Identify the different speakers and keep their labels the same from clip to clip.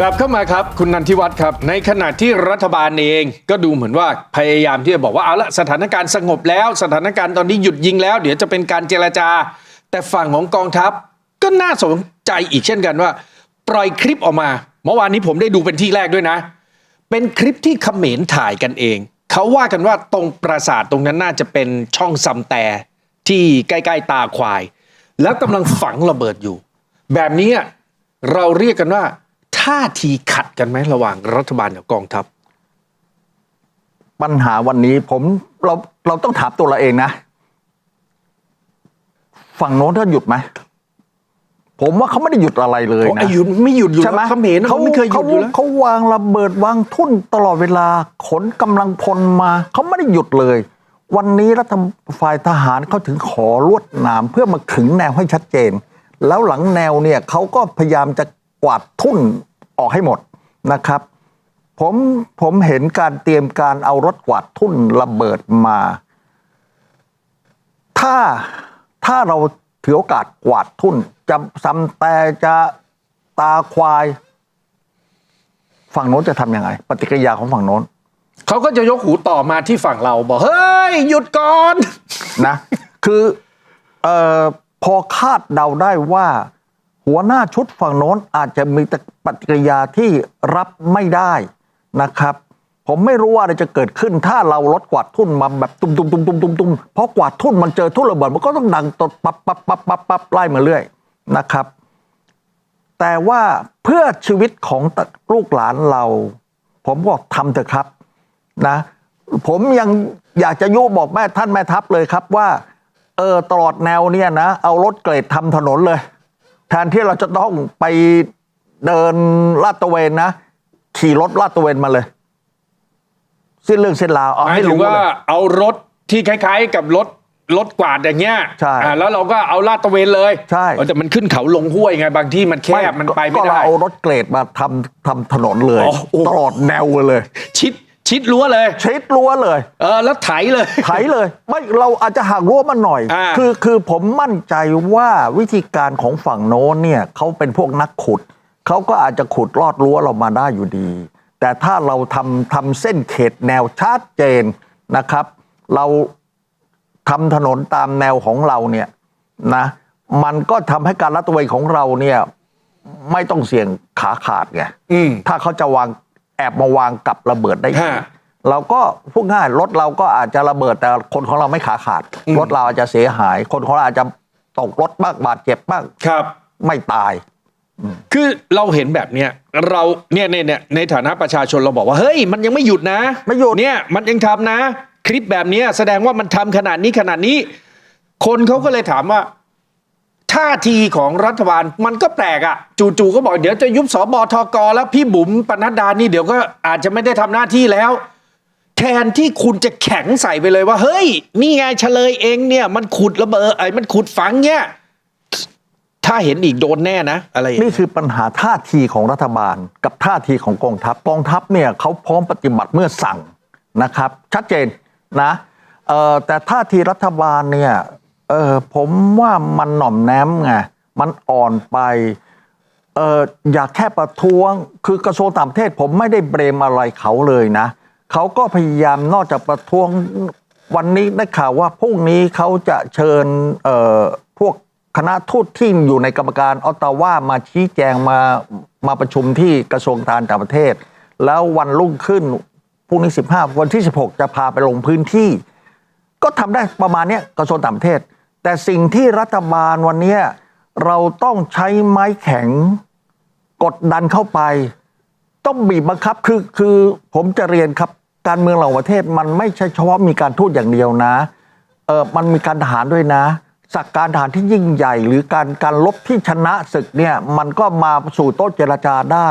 Speaker 1: กลับเข้ามาครับคุณนันทิวัฒน์ครับ ในขณะที่รัฐบาลเองก็ดูเหมือนว่าพยายามที่จะบอกว่าเอาละสถานการณ์สงบแล้ว สถานการณ์ตอนนี้หยุดยิงแล้ว เดี๋ยวจะเป็นการเจรจา แต่ฝั่งของกองทัพก็น่าสนใจอีกเช่นกันว่า ปล่อยคลิปออกมา เมื่อวานนี้ผมได้ดูเป็นที่แรกด้วยนะ เป็นคลิปที่เขมรถ่ายกันเอง เขาว่ากันว่าตรงปราสาทตรงนั้นน่าจะเป็นช่องซำแต่ที่ใกล้ๆตาควาย แล้วกำลังฝังระเบิดอยู่ แบบนี้เราเรียกกันว่า ท่าทีขัดกันไหมระหว่างรัฐบาลกับกองทัพ
Speaker 2: ปัญหาวันนี้ผมเราเราต้องถามตัวเราเองนะ ฝั่งโน้นท่านหยุดไหมผมว่าเขาไม่ได้หยุดอะไรเลย
Speaker 1: โอ้
Speaker 2: นะ
Speaker 1: ไอ้หยุดไม่หยุดอยู่
Speaker 2: ใช่ไหม
Speaker 1: แล้วเขมรเขาไม่เคยหยุดอยู่แล้ว
Speaker 2: เขาวางระเบิดวางทุ่นตลอดเวลาขนกำลังพลมาเขาไม่ได้หยุดเลย วันนี้รัฐฝ่ายทหารเขาถึงขอลวดหนามเพื่อมาขึงแนวให้ชัดเจน แล้วหลังแนวเนี่ยเขาก็พยายามจะกวาดทุ่น ออกให้หมดนะครับ ผมผมเห็นการเตรียมการเอารถกวาดทุ่นระเบิดมา ถ้าถ้าเราถือโอกาสกวาดทุ่นจะซ้ำแต่จะตาควาย ฝั่งโน้นจะทำยังไง ปฏิกิริยาของฝั่งโน้น
Speaker 1: เขาก็จะยกหูต่อมาที่ฝั่งเราบอก เฮ้ย หยุดก่อน
Speaker 2: นะ คือเออพอคาดเดาได้ว่า หัวหน้าชุดฝั่งโน้นอาจจะมีปฏิกิริยาที่รับไม่ได้นะครับ ผมไม่รู้ว่าอะไรจะเกิดขึ้นถ้าเราลดกวาดทุ่นมาแบบตุ้มตุ้มตุ้มตุ้มตุ้มตุ้มเพราะกวาดทุ่นมันเจอทุ่นระเบิดมันก็ต้องดังตดปับปับปับปับปับไล่มาเรื่อยนะครับ แต่ว่าเพื่อชีวิตของลูกหลานเรา ผมบอกทำเถอะครับนะ ผมยังอยากจะยุบอกแม่ท่านแม่ทัพเลยครับว่า เออตลอดแนวเนี่ยนะ เอารถเกรดทำถนนเลย แทนที่เราจะต้องไปเดินลาดตระเวนนะ ขี่รถลาดตระเวนมาเลย สิ้นเรื่องสิ้นราวเอา
Speaker 1: หมาย
Speaker 2: ให้
Speaker 1: ถึง
Speaker 2: รู้
Speaker 1: ว่า
Speaker 2: เลย
Speaker 1: เอารถที่คล้ายๆ กับรถรถกวาดอย่างเงี้ย
Speaker 2: ใช่
Speaker 1: อ่าแล้วเราก็เอาลาดตระเวนเลย
Speaker 2: ใช่
Speaker 1: เออแต่มันขึ้นเขาลงห้วยไงบางที่มันแคบมันไปไม่
Speaker 2: ก็
Speaker 1: ได้
Speaker 2: เราเอารถเกรดมาทำทำถนนเลย
Speaker 1: อ๋อโอ้
Speaker 2: ตลอดแนวเลย
Speaker 1: ชิด ชิดรั้วเลย
Speaker 2: ชิดรั้วเลย
Speaker 1: เออแล้วไถเลย
Speaker 2: ไถเลย ไม่เราอาจจะหักรั้วมันหน่อย
Speaker 1: อ่า
Speaker 2: คือคือผมมั่นใจว่าวิธีการของฝั่งโน้นเนี่ยเขาเป็นพวกนักขุด เขาก็อาจจะขุดลอดรั้วเรามาได้อยู่ดี แต่ถ้าเราทำทำเส้นเขตแนวชัดเจนนะครับ เราทำถนนตามแนวของเราเนี่ยนะ มันก็ทำให้การลัดตระเวนของเราเนี่ยไม่ต้องเสี่ยงขาขาดไง
Speaker 1: อืม
Speaker 2: ถ้าเขาจะวาง แอบมาวางกับระเบิดได้อีก
Speaker 1: ฮะ
Speaker 2: เราก็พูดง่ายรถเราก็อาจจะระเบิดแต่คนของเราไม่ขาขาด
Speaker 1: อืม
Speaker 2: รถเราอาจจะเสียหาย คนของเราอาจจะตกรถบ้างบาดเจ็บบ้าง
Speaker 1: ครับ
Speaker 2: ไม่ตาย
Speaker 1: คือเราเห็นแบบเนี้ยเราเนี่ยเนี่ยเนี่ยในฐานะประชาชนเราบอกว่าเฮ้ยมันยังไม่หยุดนะ
Speaker 2: ไม่หยุด
Speaker 1: เนี่ยมันยังทำนะ คลิปแบบเนี้ยแสดงว่ามันทำขนาดนี้ขนาดนี้ คนเขาก็เลยถามว่า ท่าทีของรัฐบาลมันก็แปลกอะ่ะ จู่ๆก็บอกเดี๋ยวจะยุบสบทกแล้วพี่บุ๋มปนัดดานี่เดี๋ยวก็อาจจะไม่ได้ทำหน้าที่แล้ว แทนที่คุณจะแข็งใส่ไปเลยว่า เฮ้ย นี่ไงเฉลยเองเนี่ย มันขุดระเบิดไอ้มันขุดฝังเนี่ยถ้าเห็นอีกโดนแน่นะอะไร
Speaker 2: นี่คือปัญหาท่าทีของรัฐบาล กับท่าทีของกองทัพกองทัพเนี่ยเขาพร้อมปฏิบัติเมื่อสั่งนะครับ ชัดเจนนะแต่ท่าทีรัฐบาลเนี่ย เออผมว่ามันหน่อมแนมไงมันอ่อนไปเอออยากแค่ประท้วง คือกระทรวงต่างประเทศผมไม่ได้เบรมอะไรเขาเลยนะเขาก็พยายามนอกจากประท้วงวันนี้ได้ข่าวว่าพรุ่งนี้เขาจะเชิญเอ่อพวกคณะทูตที่อยู่ในกรรมการออตตาว่ามาชี้แจงมามาประชุมที่กระทรวงการต่างประเทศ แล้ววันรุ่งขึ้นพรุ่งนี้ 15 วันที่ 16 จะพาไปลงพื้นที่ ก็ทำได้ประมาณเนี้ยกระทรวงต่างประเทศ แต่สิ่งที่รัฐบาลวันนี้เราต้องใช้ไม้แข็งกดดันเข้าไป ต้องบีบบังคับคือคือผมจะเรียนครับการเมืองเหล่าประเทศมันไม่ใช่เฉพาะมีการทูตอย่างเดียวนะเออมันมีการทหารด้วยนะสักการทหารที่ยิ่งใหญ่ หรือการการลบที่ชนะศึกเนี่ยมันก็มาสู่โต๊ะเจรจาได้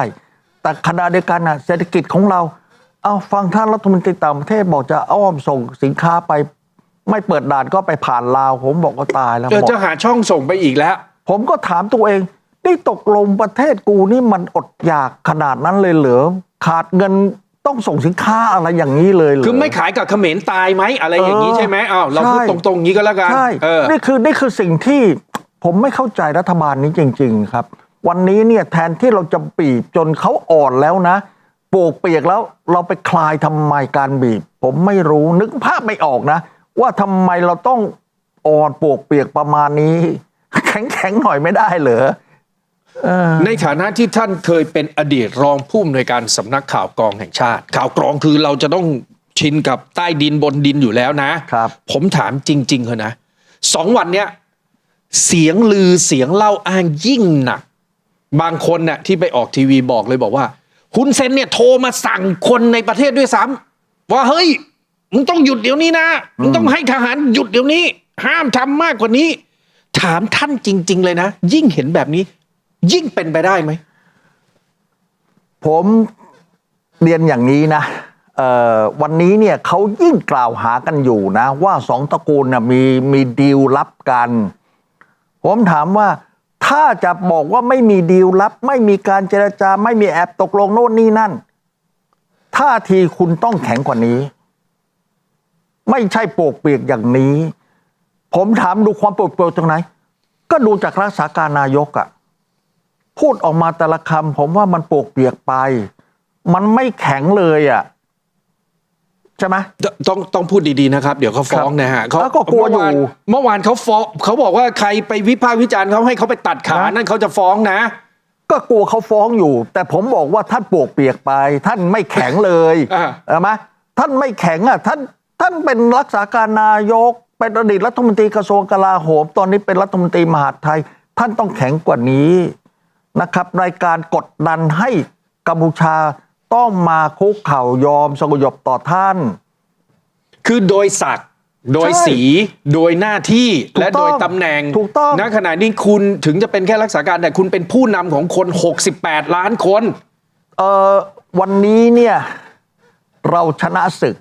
Speaker 2: แต่ขณะเดียวกันนะเศรษฐกิจของเราเอาฟังท่านรัฐมนตรีต่างประเทศบอกจะอ้อมส่งสินค้าไป ไม่เปิดด่านก็ไปผ่านลาว ผมบอกก็ตายแล้ว
Speaker 1: เออ
Speaker 2: หมด
Speaker 1: จะหาช่องส่งไปอีกแล้ว
Speaker 2: ผมก็ถามตัวเอง นี่ตกลงประเทศกูนี่มันอดอยากขนาดนั้นเลยเหรอขาดเงินต้องส่งสินค้าอะไรอย่างนี้เลยเหรอ
Speaker 1: คือไม่ขายกับเขมรตายไหมอะไรอย่างนี้
Speaker 2: เออ
Speaker 1: ใช่ไหมอ้าวเรา
Speaker 2: ใช่
Speaker 1: พูดตรงๆนี้ก็แล้วกัน
Speaker 2: ใช่
Speaker 1: เออ
Speaker 2: นี่คือนี่คือสิ่งที่ผมไม่เข้าใจรัฐบาลนี้จริง ๆ ครับ วันนี้เนี่ยแทนที่เราจะบีบจนเขาอ่อนแล้วนะปลูกเปียกแล้วเราไปคลายทำไมการบีบ ผมไม่รู้นึกภาพไม่ออกนะ ว่าทำไมเราต้องอ่อนปลูกเปียกประมาณนี้ แข็งแข็งๆหน่อยไม่ได้เหรอ
Speaker 1: ในฐานะที่ท่านเคยเป็นอดีตรองผู้อำนวยการสำนักข่าวกรองแห่งชาติ ข่าวกรองคือเราจะต้องชินกับใต้ดินบนดินอยู่แล้วนะ
Speaker 2: ครับ
Speaker 1: ผมถามจริงๆเถอะนะสองวันเนี้ยเสียงลือเสียงเล่าอ้างยิ่งหนัก บางคนน่ะที่ไปออกทีวีบอกเลยบอกว่าฮุนเซนเนี่ยโทรมาสั่งคนในประเทศด้วยซ้ำว่าเฮ้ย มึงต้องหยุดเดี๋ยวนี้นะมึงต้องให้ทหารหยุดเดี๋ยวนี้ ห้ามทำมากกว่านี้ ถามท่านจริง ๆ เลยนะ ยิ่งเห็นแบบนี้ ยิ่งเป็นไปได้ไหม
Speaker 2: ผมเรียนอย่างนี้นะวันนี้เนี่ยเขายิ่งกล่าวหากันอยู่นะ ว่าสองตระกูลนะมีมีดีลลับกัน ผมถามว่าถ้าจะบอกว่าไม่มีดีลลับ ไม่มีการเจรจา ไม่มีแอบตกลงโน่นนี่นั่นท่าทีคุณต้องแข็งกว่านี้ ไม่ใช่โปกเปียกอย่างนี้ ผมถามดูความโปกเปียกตรงไหน ก็ดูจากรักษาการนายกอะพูดออกมาแต่ละคำผมว่ามันโปกเปียกไป มันไม่แข็งเลยอะใช่ไหม
Speaker 1: ต้องต้องพูดดีๆนะครับ เดี๋ยวเขาฟ้องนะฮะเขา
Speaker 2: แล้วก็กลัวอยู่
Speaker 1: เมื่อวานเมื่อวานเขาฟ้องเขาบอกว่าใครไปวิพากษ์วิจารณ์เขาให้เขาไปตัดขา
Speaker 2: นะ
Speaker 1: นั่นเขาจะฟ้องนะ
Speaker 2: ก็กลัวเขาฟ้องอยู่ แต่ผมบอกว่าท่านโปกเปียกไป ท่านไม่แข็งเลย
Speaker 1: อ่า
Speaker 2: ใช่ไหมท่านไม่แข็งอะท่าน ท่านเป็นรักษาการนายก เป็นอดีตรัฐมนตรีกระทรวงกลาโหม ตอนนี้เป็นรัฐมนตรีมหาดไทย ท่านต้องแข็งกว่านี้นะครับในการกดดันให้กัมพูชาต้องมาคุกเข่ายอมสงบต่อท่าน
Speaker 1: คือโดยศักดิ์โดย
Speaker 2: ใช่
Speaker 1: สีโดยหน้าที่
Speaker 2: ถูก
Speaker 1: และ
Speaker 2: ต้อง
Speaker 1: โดยตำแหน่ง
Speaker 2: ถูกต้อง
Speaker 1: ณขณะนี้คุณถึงจะเป็นแค่รักษาการแต่คุณเป็นผู้นำของคน 68 ล้านคน
Speaker 2: เอ่อวันนี้เนี่ย เราชนะศึก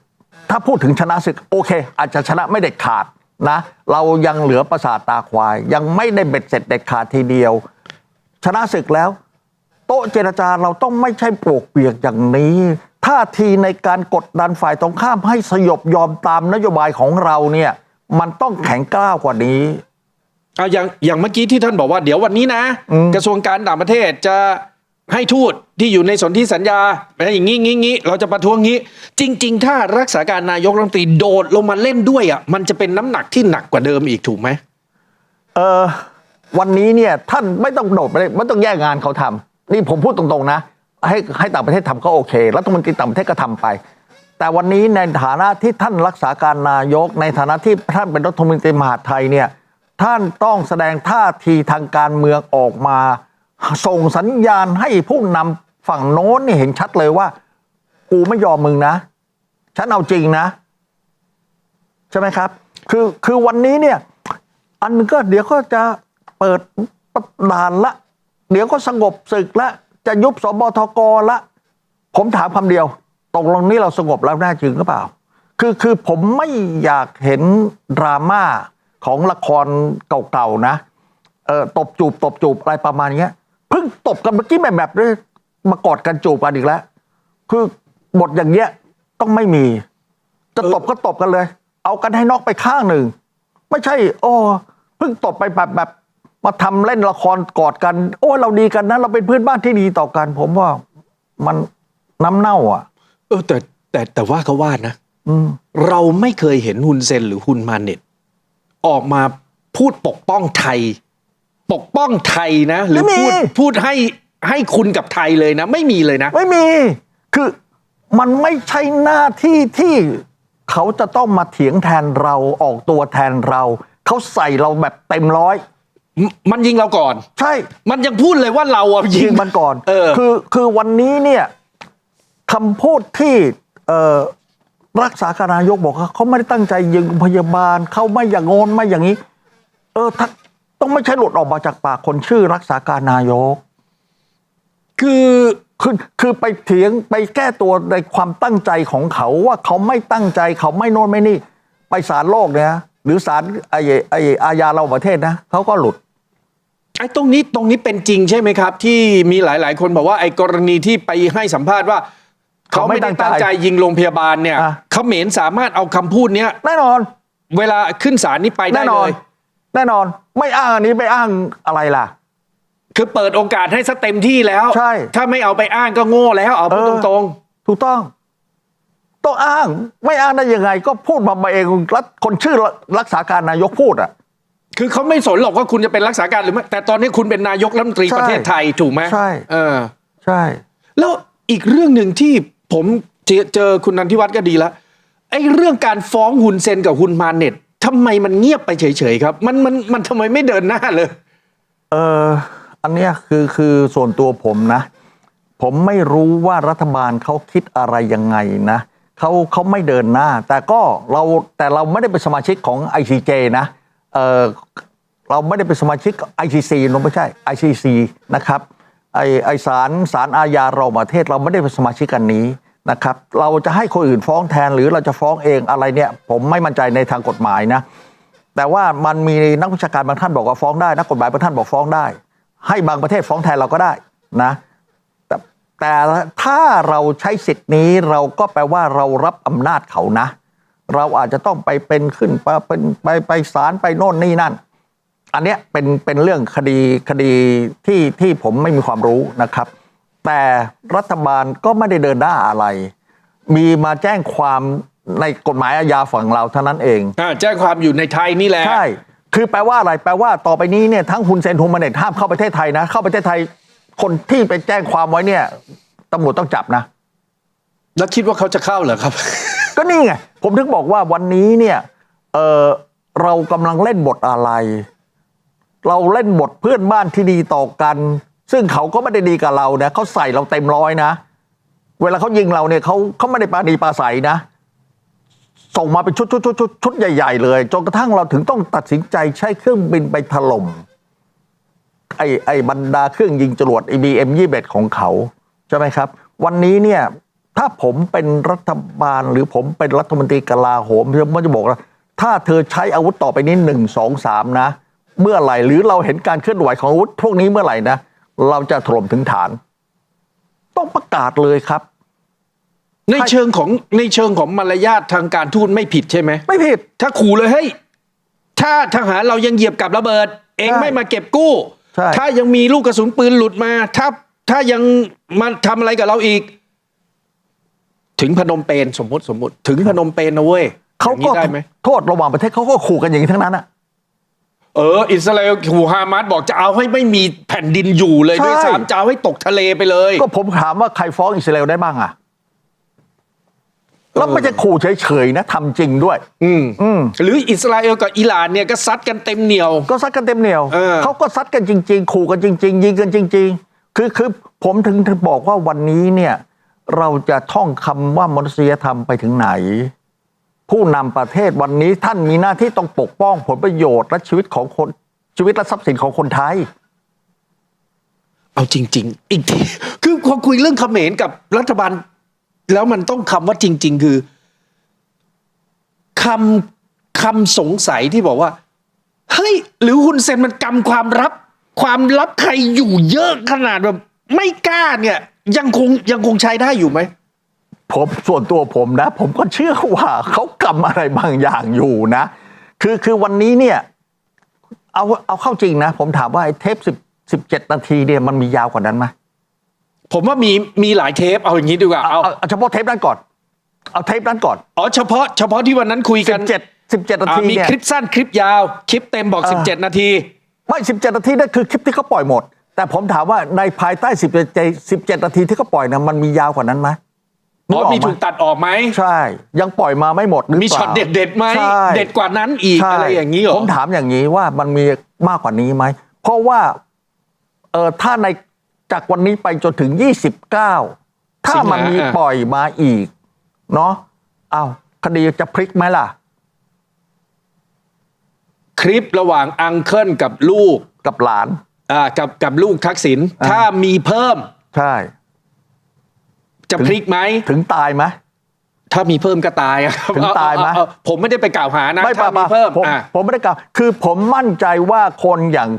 Speaker 2: ถ้าพูดถึงชนะศึกโอเค อาจจะชนะไม่เด็ดขาดนะ เรายังเหลือประสาทตาควาย ยังไม่ได้เบ็ดเสร็จเด็ดขาดทีเดียว ชนะศึกแล้ว โต๊ะเจรจาเราต้องไม่ใช่โปรกเปียกอย่างนี้ท่าทีในการกดดันฝ่ายตรงข้ามให้สยบยอมตามนโยบายของเราเนี่ย มันต้องแข็งกล้าวกว่านี้
Speaker 1: เอาอย่างอย่างเมื่อกี้ที่ท่านบอกว่าเดี๋ยววันนี้นะ
Speaker 2: อืม
Speaker 1: กระทรวงการต่างประเทศจะ ให้ทูตที่อยู่ในสนธิสัญญาอย่างงี้งี้งี้เราจะประท้วงงี้ จริง ๆ ถ้ารักษาการนายกรัฐมนตรีโดดลงมาเล่นด้วยอะมันจะเป็นน้ำหนักที่หนักกว่าเดิมอีกถูกไหม
Speaker 2: เออวันนี้เนี่ยท่านไม่ต้องโดดไปเลยไม่ต้องแย่งงานเขาทำนี่ผมพูดตรงๆนะ ให้ให้ต่างประเทศทำก็โอเครัฐมนตรีต่างประเทศก็ทำไป แต่วันนี้ในฐานะที่ท่านรักษาการนายก ในฐานะที่ท่านเป็นรัฐมนตรีมหาไทยเนี่ยท่านต้องแสดงท่าทีทางการเมืองออกมา ส่งสัญญาณให้ผู้นำฝั่งโน้นนี่เห็นชัดเลยว่า กูไม่ยอมมึงนะ ฉันเอาจริงนะ ใช่ไหมครับ คือคือวันนี้เนี่ย อันก็เดี๋ยวก็จะเปิดด่านละ เดี๋ยวก็สงบศึกละ จะยุบสบทกละ ผมถามคำเดียว ตกลงนี้เราสงบแล้วแน่จริงหรือเปล่า คือคือผมไม่อยากเห็นดราม่าของละครเก่าๆนะเออตบจูบตบจูบอะไรประมาณเนี้ย เพิ่งตบกันเมื่อกี้แบบแบบด้วยมากอดกันจูบกันอีกแล้ว คือบทอย่างเงี้ยต้องไม่มี จะตบก็ตบกันเลย เอากันให้นอกไปข้างหนึ่ง ไม่ใช่ โอ้เพิ่งตบไปแบบแบบมาทำเล่นละครกอดกัน โอ้เราดีกันนะ เราเป็นเพื่อนบ้านที่ดีต่อกัน ผมว่ามันน้ำเน่า อะ
Speaker 1: เออ แต่แต่แต่ว่าเขาว่านะ
Speaker 2: อืม
Speaker 1: เราไม่เคยเห็นฮุนเซนหรือฮุนมาเน็ตออกมาพูดปกป้องไทย ปกป้องไทยนะ หรือ
Speaker 2: ไม่มี
Speaker 1: พูดพูดให้ให้คุณกับไทยเลยนะ ไม่มีเลยนะ
Speaker 2: ไม่มี คือมันไม่ใช่หน้าที่ที่เขาจะต้องมาเถียงแทนเราออกตัวแทนเรา เขาใส่เราแบบเต็มร้อย
Speaker 1: มมันยิงเราก่อน
Speaker 2: ใช่
Speaker 1: มันยังพูดเลยว่าเราอะยิ
Speaker 2: ยิ
Speaker 1: ง
Speaker 2: ง มันก่อน
Speaker 1: เออ
Speaker 2: คือ คือวันนี้เนี่ยคำพูดที่เอ่อรักษาการนายกบอกว่าเขาไม่ได้ตั้งใจยิงพยาบาล เขาไม่อย่างโงนไม่อย่างนี้ เออถ้า ต้องไม่ใช่หลุดออกมาจากปากคนชื่อรักษาการนายก
Speaker 1: คือ
Speaker 2: คือคือไปเถียงไปแก้ตัวในความตั้งใจของเขาว่าเขาไม่ตั้งใจเขาไม่โน่นไม่นี่ ไปศาลโลกเนี่ยหรือศาลไอ้ไอ้อาญาเราประเทศนะเขาก็หลุด
Speaker 1: ไอ้ตรงนี้ตรงนี้เป็นจริงใช่ไหมครับ ที่มีหลาย ๆ คนบอกว่าไอ้กรณีที่ไปให้สัมภาษณ์ว่า เขาไม่ได้ตั้งใจยิงโรงพยาบาลเนี่ย
Speaker 2: อะ
Speaker 1: เขมรสามารถเอาคำพูดเนี้ย
Speaker 2: แน่นอน
Speaker 1: เวลาขึ้นศาลนี่ไปได้
Speaker 2: แน่น
Speaker 1: เล
Speaker 2: อน
Speaker 1: ย
Speaker 2: แน่นอนไม่อ้างอันนี้ไปอ้างอะไรล่ะ
Speaker 1: คือเปิดโอกาสให้ซะเต็มที่แล้ว
Speaker 2: ใช่
Speaker 1: ถ้าไม่เอาไปอ้างก็โง่แล้วเอาพูด
Speaker 2: เออ
Speaker 1: ตรง
Speaker 2: ถูกต้อง ต้องอ้าง ไม่อ้างได้ยังไง ก็พูดมามาเองรัฐคนชื่อรักษาการนายกพูดอะ
Speaker 1: ๆคือเขาไม่สนหรอกว่าคุณจะเป็นรักษาการหรือไม่แต่ตอนนี้คุณเป็นนายกรัฐมนตรี
Speaker 2: ใช่
Speaker 1: ประเทศไทยถูกไหม
Speaker 2: ใช่
Speaker 1: เออ
Speaker 2: ใช่
Speaker 1: แล้วอีกเรื่องหนึ่งที่ผมเจอเจอคุณนันทิวัฒน์ก็ดีแล้วไอ้เรื่องการฟ้องฮุนเซนกับฮุนมาเน็ต ทำไมมันเงียบไปเฉยๆครับ มันมันมันทำไมไม่เดินหน้าเลย
Speaker 2: เอออันเนี้ยคือคือส่วนตัวผมนะ ผมไม่รู้ว่ารัฐบาลเขาคิดอะไรยังไงนะเขาเขาไม่เดินหน้า แต่ก็เราแต่เราไม่ได้เป็นสมาชิกของ ICJ นะเออเราไม่ได้เป็นสมาชิก ICC นไม่ใช่ ICC นะครับไอไอศาลศาลอาญาเราประเทศเราไม่ได้เป็นสมาชิกกันนี้ นะครับ เราจะให้คนอื่นฟ้องแทนหรือเราจะฟ้องเองอะไรเนี่ย ผมไม่มั่นใจในทางกฎหมายนะ แต่ว่ามันมีนักวิชาการบางท่านบอกว่าฟ้องได้ นักกฎหมายบางท่านบอกฟ้องได้ ให้บางประเทศฟ้องแทนเราก็ได้นะแต่แต่ถ้าเราใช้สิทธิ์นี้เราก็แปลว่าเรารับอำนาจเขานะ เราอาจจะต้องไปเป็นขึ้นไปเป็นไปไปศาลไปโน่นนี่นั่น อันเนี้ยเป็นเป็นเรื่องคดีคดีที่ที่ผมไม่มีความรู้นะครับ แต่รัฐบาลก็ไม่ได้เดินหน้าอะไร มีมาแจ้งความในกฎหมายอาญาฝั่งเราเท่านั้นเอง
Speaker 1: อ่าแจ้งความอยู่ในไทยนี่แหละ
Speaker 2: ใช่ คือแปลว่าอะไร แปลว่าต่อไปนี้เนี่ยทั้งฮุนเซนฮุนมาเน็ตห้ามเข้าประเทศไทยนะ เข้าประเทศไทย คนที่ไปแจ้งความไว้เนี่ยตำรวจต้องจับนะ
Speaker 1: แล้วคิดว่าเขาจะเข้าเหรอครับ
Speaker 2: ก็นี่ไง ผมถึงบอกว่าวันนี้เนี่ย เออเรากำลังเล่นบทอะไร เราเล่นบทเพื่อนบ้านที่ดีต่อกัน ซึ่งเขาก็ไม่ได้ดีกับเรานะเขาใส่เราเต็มร้อยนะ เวลาเขายิงเราเนี่ยเขาเขาไม่ได้ปาดีปาใสนะ ส่งมาเป็นชุดชุดชุดชุดชุดใหญ่ ๆ เลยจนกระทั่งเราถึงต้องตัดสินใจใช้เครื่องบินไปถล่มไอ้ไอ้บรรดาเครื่องยิงจรวด IBM 21ของเขาใช่ไหมครับ วันนี้เนี่ยถ้าผมเป็นรัฐบาลหรือผมเป็นรัฐมนตรีกลาโหมผมจะบอกว่าถ้าเธอใช้อาวุธต่อไปนี้หนึ่งสองสามนะ เมื่อไหร่หรือเราเห็นการเคลื่อนไหวของอาวุธพวกนี้เมื่อไหร่นะ เราจะถล่มถึงฐาน ต้องประกาศเลยครับ
Speaker 1: ในเชิงของในเชิงของมารยาททางการทูตไม่ผิดใช่ไหม
Speaker 2: ไม่ผิด
Speaker 1: ถ้าขู่เลยเฮ้ยถ้าทหารเรายังเหยียบกับระเบิด เอง
Speaker 2: ใช่
Speaker 1: ไม่มาเก็บกู้
Speaker 2: ใช่
Speaker 1: ถ้ายังมีลูกกระสุนปืนหลุดมา ถ้าถ้ายังมาทำอะไรกับเราอีก ถึงพนมเปญสมมติสมมติ ถึงพนมเปญนะเว้ย
Speaker 2: เขา
Speaker 1: อย่ง
Speaker 2: ก็
Speaker 1: นี้ได้ไหม
Speaker 2: โทษระหว่างประเทศเขาก็ขู่กันอย่างนี้ทั้งนั้นอะ
Speaker 1: เออ อิสราเอลขู่ฮามาสบอกจะเอาให้ไม่มีแผ่นดินอยู่เลยด้วย
Speaker 2: ใช่
Speaker 1: ซ้ำจะเอาให้ตกทะเลไปเลย
Speaker 2: ก็ผมถามว่าใครฟ้องอิสราเอลได้บ้างอะแล้วไม่ใช่ขู่เฉยๆนะทำจริงด้วย
Speaker 1: อืม
Speaker 2: อืม
Speaker 1: หรืออิสราเอลกับอิหร่านเนี่ยก็ซัดกันเต็มเหนียว
Speaker 2: ก็ซัดกันเต็มเหนียว
Speaker 1: เออ
Speaker 2: เขาก็ซัดกันจริง ๆ ขู่กันจริง ๆ ยิงกันจริง ๆ คือคือผมถึงถึงบอกว่าวันนี้เนี่ย เราจะท่องคำว่ามนุษยธรรมไปถึงไหน ผู้นำประเทศวันนี้ท่านมีหน้าที่ต้องปกป้องผลประโยชน์และชีวิตของคนชีวิตและทรัพย์สินของคนไทย
Speaker 1: เอาจริง ๆ อีกทีคือพอคุยเรื่องเขมรกับรัฐบาล แล้วมันต้องคำว่าจริง ๆ คือคำคำสงสัยที่บอกว่าเฮ้ยหรือฮุนเซนมันกำความลับ ความลับใครอยู่เยอะขนาดแบบไม่กล้าเนี่ย ยังคงยังคงใช้ได้อยู่ไหม
Speaker 2: ผมส่วนตัวผมนะ ผมก็เชื่อว่าเขากำอะไรบางอย่างอยู่นะ คือคือวันนี้เนี่ย เอาเอาเข้าจริงนะ ผมถามว่าไอ้เทปสิบสิบเจ็ดนาทีเนี่ยมันมียาวกว่านั้นไหม
Speaker 1: ผมว่ามีมีหลายเทปเอาอย่างนี้ดีกว่า
Speaker 2: เอา
Speaker 1: เอา
Speaker 2: เอาเอาเฉพาะเทปนั้นก่อน เอาเทปนั้นก่อน
Speaker 1: อ๋อเฉพาะเฉพาะที่วันนั้นคุย
Speaker 2: สิ
Speaker 1: กัน
Speaker 2: บเจ็ดสิบเจ็ดนา
Speaker 1: อ่า
Speaker 2: ที
Speaker 1: มี
Speaker 2: เนี่ย
Speaker 1: คลิปสั้นคลิปยาว คลิปเต็มบอก
Speaker 2: เออ
Speaker 1: 17นาที
Speaker 2: ไม่สิบเจ็ดนาทีนั่นคือคลิปที่เขาปล่อยหมด แต่ผมถามว่าในภายใต้สิบเจ็ดสิบเจ็ดนาทีที่เขาปล่อยนะมันมียาวกว่านั้นไหม
Speaker 1: อ๋อ
Speaker 2: นึก
Speaker 1: มี
Speaker 2: ไห
Speaker 1: ถูกตัดออกไหม
Speaker 2: ใช่ ยังปล่อยมาไม่หมดหรือ
Speaker 1: มี
Speaker 2: เปล่า
Speaker 1: ช็อตเด็ดๆไหม
Speaker 2: ใช่
Speaker 1: เด็ดกว่านั้นอีก
Speaker 2: ใช่
Speaker 1: อะไรอย่างนี้เหรอ
Speaker 2: ผมถามอย่างนี้ว่ามันมีมากกว่านี้ไหมเพราะว่าเออถ้าในจากวันนี้ไปจนถึง 29 ถ้ามันมีปล่อยมาอีก เนาะอ้าวคดีจะพลิกไหมล่ะ
Speaker 1: คลิประหว่างอังเคิลกับลูก
Speaker 2: กับหลาน
Speaker 1: อ่ากับกับลูกทักษิณ
Speaker 2: อ่า
Speaker 1: ถ้ามีเพิ่ม
Speaker 2: ใช่
Speaker 1: จะพลิกไหม
Speaker 2: ถึงตายไหม
Speaker 1: ถ้ามีเพิ่มก็ตายอะ
Speaker 2: ถึงตายไหม
Speaker 1: เอเอเอผมไม่ได้ไปกล่าวหานะ
Speaker 2: ไม่
Speaker 1: ถ้า
Speaker 2: ปะ
Speaker 1: มี
Speaker 2: ปะ
Speaker 1: เพิ่ม
Speaker 2: ผม
Speaker 1: อ่า
Speaker 2: ผมไม่ได้กล่าวคือผมมั่นใจว่าคนอย่าง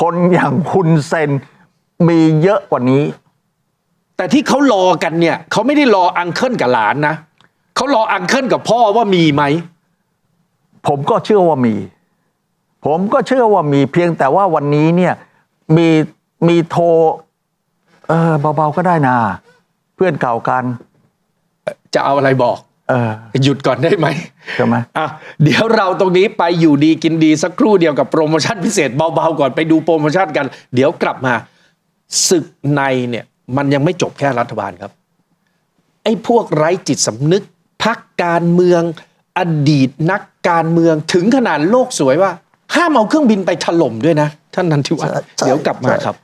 Speaker 2: คนอย่างคุณเซนมีเยอะกว่านี้
Speaker 1: แต่ที่เขารอกันเนี่ยเขาไม่ได้รออังเคิลกับหลานนะเขารออังเคิลกับพ่อว่ามีไหม
Speaker 2: ผมก็เชื่อว่ามี ผมก็เชื่อว่ามีเพียงแต่ว่าวันนี้เนี่ยมีมีโทร เออเบาๆก็ได้นะเพื่อนเก่ากัน
Speaker 1: จะเอาอะไรบอก
Speaker 2: เออ
Speaker 1: หยุดก่อนได้ไหม
Speaker 2: ใช่ไหม
Speaker 1: อะเดี๋ยวเราตรงนี้ไปอยู่ดีกินดีสักครู่เดียวกับโปรโมชั่นพิเศษเบาๆก่อนไปดูโปรโมชั่นกัน เดี๋ยวกลับมาศึกในเนี่ย มันยังไม่จบแค่รัฐบาลครับ ไอ้พวกไร้จิตสำนึกพักการเมือง อดีตนักการเมืองถึงขนาดโลกสวยว่า ห้ามเอาเครื่องบินไปถล่มด้วยนะ ท่านนันทิวัฒน์
Speaker 2: ใช่ใช่
Speaker 1: เดี๋ยวกลับมา
Speaker 2: ใช่
Speaker 1: ครับ